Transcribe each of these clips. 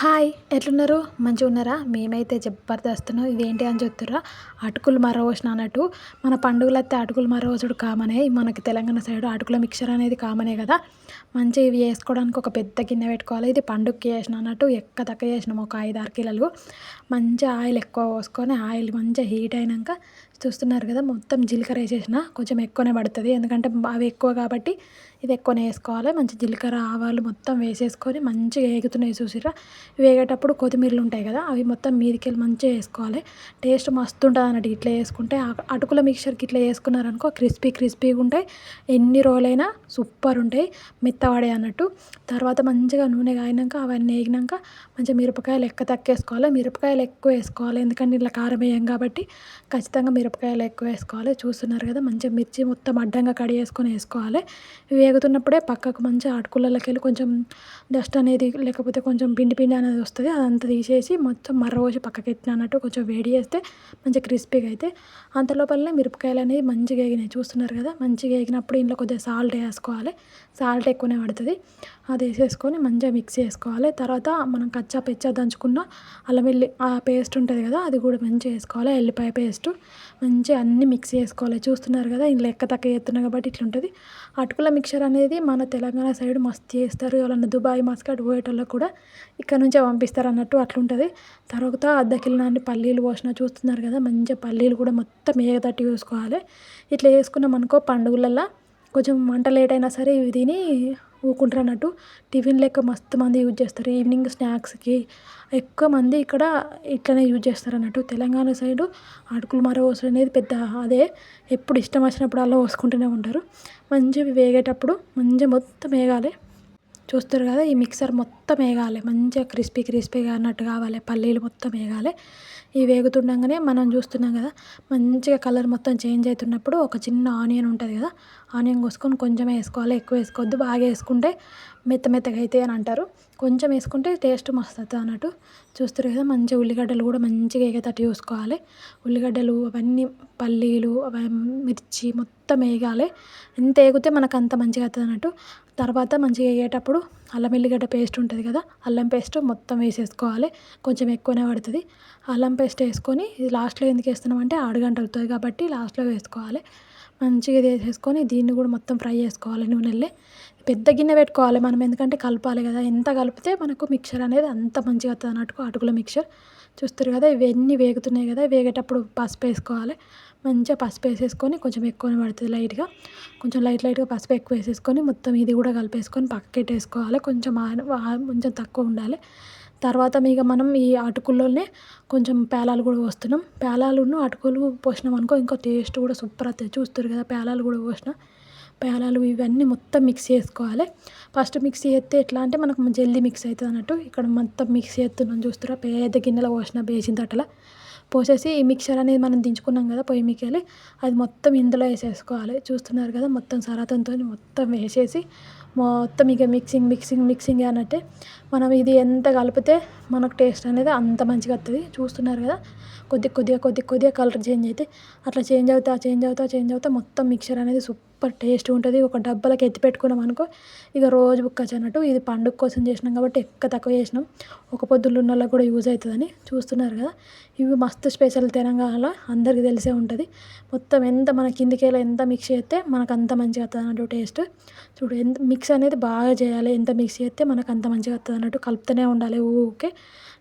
Hi ఎట్లున్నారు? మంచిగా ఉన్నారా మేమైతే జబర్దస్తును ఇదేంటి అని చెప్తురా అటుకులు మరవోసిన అన్నట్టు. మన పండుగలు అయితే అటుకులు మరవసుడు కామనే. మనకి తెలంగాణ సైడ్ అటుకుల మిక్చర్ అనేది కామనే కదా. మంచిగా ఇవి వేసుకోవడానికి ఒక పెద్ద గిన్నె పెట్టుకోవాలి. ఇది పండుగకి వేసిన అన్నట్టు ఎక్క తక్క చేసినాం. ఒక ఐదు ఆరు కిలోలు. మంచిగా ఆయిల్ ఎక్కువ పోసుకొని ఆయిల్ మంచిగా హీట్ అయినాక చూస్తున్నారు కదా మొత్తం జీలకర్ర వేసేసిన. కొంచెం ఎక్కువనే పడుతుంది. ఎందుకంటే అవి ఎక్కువ కాబట్టి ఇది ఎక్కువనే వేసుకోవాలి. మంచి జీలకర్ర ఆవాలు మొత్తం వేసేసుకొని మంచిగా ఎగుతున్నాయి చూసిరా వేగేటప్పుడు కొత్తిమీరలు ఉంటాయి కదా అవి మొత్తం మీదకెళ్ళి మంచిగా వేసుకోవాలి. టేస్ట్ మస్తు ఉంటుంది అన్నట్టు ఇట్లా వేసుకుంటే అటుకుల మిక్చర్కి ఇట్లా వేసుకున్నారనుకో క్రిస్పీ క్రిస్పీగా ఉంటాయి. ఎన్ని రోజులైనా సూపర్ ఉంటాయి. మెత్తవాడే అన్నట్టు. తర్వాత మంచిగా నూనె కాగినాక అవన్నీ వేగినాక మంచిగా మిరపకాయలు ఎక్క తక్కేసుకోవాలి. మిరపకాయలు ఎక్కువ వేసుకోవాలి. ఎందుకంటే ఇట్లా కారం వేయం కాబట్టి ఖచ్చితంగా మిరపకాయలు ఎక్కువ వేసుకోవాలి. చూస్తున్నారు కదా మంచిగా మిర్చి మొత్తం అడ్డంగా కడి వేసుకొని వేసుకోవాలి. వేగుతున్నప్పుడే పక్కకు మంచిగా అటుకులలోకి వెళ్ళి కొంచెం డస్ట్ అనేది లేకపోతే కొంచెం పిండి పిండి అనేది వస్తుంది అదంతా తీసేసి మొత్తం మర్రపోసి పక్కకి ఎత్తినట్టు కొంచెం వేడి చేస్తే మంచిగా క్రిస్పీగా అయితే. అంతలోపలనే మిరపకాయలు అనేవి మంచిగా వేగినాయి చూస్తున్నారు కదా? మంచిగా వేగినప్పుడు ఇంట్లో కొద్దిగా సాల్ట్ వేసుకోవాలి. సాల్ట్ ఎక్కువనే పడుతుంది. అది వేసేసుకొని మంచిగా మిక్స్ చేసుకోవాలి. తర్వాత మనం కచ్చా పెచ్చా దంచుకున్న అల్లం వెల్లి ఆ పేస్ట్ ఉంటుంది కదా అది కూడా మంచిగా వేసుకోవాలి. ఎల్లిపాయ పేస్ట్ మంచిగా అన్ని మిక్స్ చేసుకోవాలి. చూస్తున్నారు కదా ఇంట్లో ఎక్క తక్క చేస్తున్నా కాబట్టి ఇట్లా ఉంటుంది అటుకుల మిక్చర్ అనేది మన తెలంగాణ సైడ్ మస్తు చేస్తారు. ఎవరన్నా దుబాయ్ మస్కట్ పోయేటోళ్ళకి కూడా ఇక్కడ నుంచే పంపిస్తారు అన్నట్టు అట్లుంటుంది. తర్వాత అర్ధ కిలో పల్లీలు పోసిన చూస్తున్నారు కదా మంచిగా పల్లీలు కూడా మొత్తం ఏగతట్టి చూసుకోవాలి ఇట్లా వేసుకున్నాం అనుకో పండుగలల్లో కొంచెం వంట లేట్ అయినా సరే ఇవి తిని ఊరుకుంటారు అన్నట్టు టిఫిన్ లెక్క మస్తు మంది యూజ్ చేస్తారు. ఈవినింగ్ స్నాక్స్కి ఎక్కువ మంది ఇక్కడ ఇట్లనే యూజ్ చేస్తారు అన్నట్టు తెలంగాణ సైడు అటుకులు మరవోసు అనేది పెద్ద అదే. ఎప్పుడు ఇష్టం వచ్చినప్పుడు అలా పోసుకుంటూనే ఉంటారు. మంచిగా వేగేటప్పుడు మంచిగా మొత్తం వేగాలి. చూస్తారు కదా ఈ మిక్సర్ మొత్తం వేగాలి. మంచిగా క్రిస్పీ క్రిస్పీగా అన్నట్టు కావాలి. పల్లీలు మొత్తం వేగాలి. ఇవి వేగుతుండగానే మనం చూస్తున్నాం కదా మంచిగా కలర్ మొత్తం చేంజ్ అవుతున్నప్పుడు ఒక చిన్న ఆనియన్ ఉంటుంది కదా ఆనియన్ కోసుకొని కొంచెం వేసుకోవాలి. ఎక్కువ వేసుకోవద్దు. బాగా వేసుకుంటే మెత్త మెత్తగా అవుతాయి అని అంటారు. కొంచెం వేసుకుంటే టేస్ట్ మస్తు అవుతుంది అన్నట్టు చూస్తారు కదా. మంచిగా ఉల్లిగడ్డలు కూడా మంచిగా వేగేటట్టు చూసుకోవాలి. ఉల్లిగడ్డలు అవన్నీ పల్లీలు మిర్చి మొత్తం వేగాలి. ఎంత వేగితే మనకు అంత మంచిగా అవుతుంది అన్నట్టు. తర్వాత మంచిగా వేగేటప్పుడు అల్లం వెల్లిగడ్డ పేస్ట్ ఉంటుంది కదా. అల్లం పేస్ట్ మొత్తం వేసేసుకోవాలి. కొంచెం ఎక్కువనే పడుతుంది. అల్లం పేస్ట్ వేసుకొని ఇది లాస్ట్లో ఎందుకు వేస్తున్నామంటే అడుగంటలుతుంది కాబట్టి లాస్ట్లో వేసుకోవాలి. మంచిగా వేసేసుకొని దీన్ని కూడా మొత్తం ఫ్రై చేసుకోవాలి నూనెల్లే. పెద్ద గిన్నె పెట్టుకోవాలి మనం ఎందుకంటే కలపాలి కదా. ఎంత కలిపితే మనకు మిక్చర్ అనేది అంత మంచిగా వస్తుంది అన్నట్టు అటుకుల మిక్చర్. చూస్తారు కదా ఇవన్నీ వేగుతున్నాయి కదా. వేగేటప్పుడు పసుపు వేసుకోవాలి. మంచిగా పసుపు వేసేసుకొని కొంచెం ఎక్కువనే పడుతుంది లైట్గా. కొంచెం లైట్ లైట్గా పసుపు ఎక్కువ వేసేసుకొని మొత్తం ఇది కూడా కలిపేసుకొని పక్కకెట్టేసుకోవాలి. కొంచెం కొంచెం తక్కువ ఉండాలి. తర్వాత ఇక మనం ఈ అటుకుల్లోనే కొంచెం పేలాలు కూడా పోస్తున్నాం. పేలాలును అటుకులు పోసినాం అనుకో ఇంకో టేస్ట్ కూడా సూపర్ అవుతుంది చూస్తారు కదా పేలాలు కూడా పోసినా. పేలాలు ఇవన్నీ మొత్తం మిక్స్ చేసుకోవాలి. ఫస్ట్ మిక్స్ చేస్తే ఎట్లా అంటే మనకు జల్దీ మిక్స్ అవుతుంది అన్నట్టు. ఇక్కడ మొత్తం మిక్స్ చేస్తున్నాం చూస్తారా. పెద్ద గిన్నెలో పోసిన బేసిన తట్టల పోసేసి ఈ మిక్చర్ అనేది మనం దించుకున్నాం కదా పొయ్యి మీకెళ్ళి అది మొత్తం ఇందులో వేసేసుకోవాలి. చూస్తున్నారు కదా మొత్తం సరాతంతో మొత్తం వేసేసి మొత్తం ఇక మిక్సింగ్ మిక్సింగ్ మిక్సింగ్ అన్నట్టే. మనం ఇది ఎంత కలిపితే మనకు టేస్ట్ అనేది అంత మంచిగా వస్తుంది చూస్తున్నారు కదా? కొద్ది కొద్దిగా కొద్ది కొద్దిగా కలర్ చేంజ్ అయితే అట్లా చేంజ్ అవుతా చేంజ్ అవుతా చేంజ్ అవుతా మొత్తం మిక్చర్ అనేది సూపర్ టేస్ట్ ఉంటుంది. ఒక డబ్బాలకి ఎత్తి పెట్టుకున్నాం అనుకో ఇక రోజు బుక్కచ్చు అన్నట్టు ఇది పండుగ కోసం చేసినాం కాబట్టి ఎక్కువ తక్కువ చేసినాం. ఒక పొద్దులు ఉన్న వాళ్ళకి కూడా యూజ్ అవుతుందని చూస్తున్నారు కదా? ఇవి మస్తు స్పెషల్ తెలంగాణ అందరికీ తెలిసే ఉంటుంది. మొత్తం ఎంత మన కిందికేలా ఎంత మిక్స్ చేస్తే మనకు అంత మంచిగా వస్తుంది అన్నట్టు టేస్ట్. చూడు ఎంత మిక్స్ అనేది బాగా చేయాలి. ఎంత మిక్స్ చేస్తే మనకు అంత మంచిగా వస్తుంది అన్నట్టు కలుపుతూనే ఉండాలి ఊకే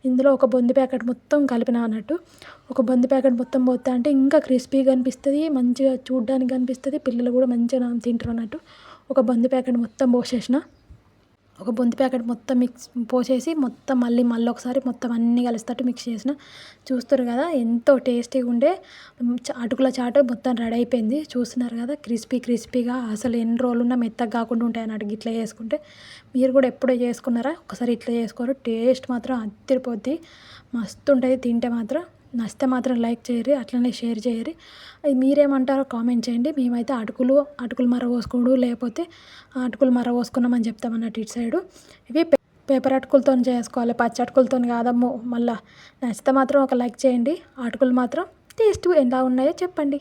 ఇందులో ఒక బొంది ప్యాకెట్ మొత్తం కలిపిన అన్నట్టు. ఒక బొంది ప్యాకెట్ మొత్తం పోతే అంటే ఇంకా క్రిస్పీగా అనిపిస్తుంది మంచిగా చూడ్డానికి కనిపిస్తుంది పిల్లలు కూడా మంచిగా తింటారు అన్నట్టు. ఒక బొంది ప్యాకెట్ మొత్తం పోసేసిన. ఒక బొంతి ప్యాకెట్ మొత్తం మిక్స్ పోసేసి మొత్తం మళ్ళీ మళ్ళీ ఒకసారి మొత్తం అన్నీ కలిసేటట్టు మిక్స్ చేసిన. చూస్తారు కదా ఎంతో టేస్టీగా ఉండే అటుకుల చాటు మొత్తం రెడీ అయిపోయింది. చూస్తున్నారు కదా క్రిస్పీ క్రిస్పీగా అసలు ఎన్ని రోజులు ఉన్నా మెత్తగా కాకుండా ఉంటాయి అన్నట్టు ఇట్లా చేసుకుంటే. మీరు కూడా ఎప్పుడో చేసుకున్నారా? ఒకసారి ఇట్లా చేసుకోరు. టేస్ట్ మాత్రం అద్దరిపోద్ది. మస్తు ఉంటుంది తింటే మాత్రం. నచ్చితే మాత్రం లైక్ చేయరు అట్లనే షేర్ చేయరు అది మీరేమంటారో కామెంట్ చేయండి. మేమైతే అటుకులు అటుకులు మర పోసుకోడు లేకపోతే అటుకులు మర పోసుకున్నామని చెప్తామన్నట్టు ఇటు సైడు. ఇవి పేపర్ అటుకులతో చేసుకోవాలి పచ్చి అటుకులతో కాదమ్ము మళ్ళీ నచ్చితే మాత్రం ఒక లైక్ చేయండి. అటుకులు మాత్రం టేస్ట్ ఎలా ఉన్నాయో చెప్పండి.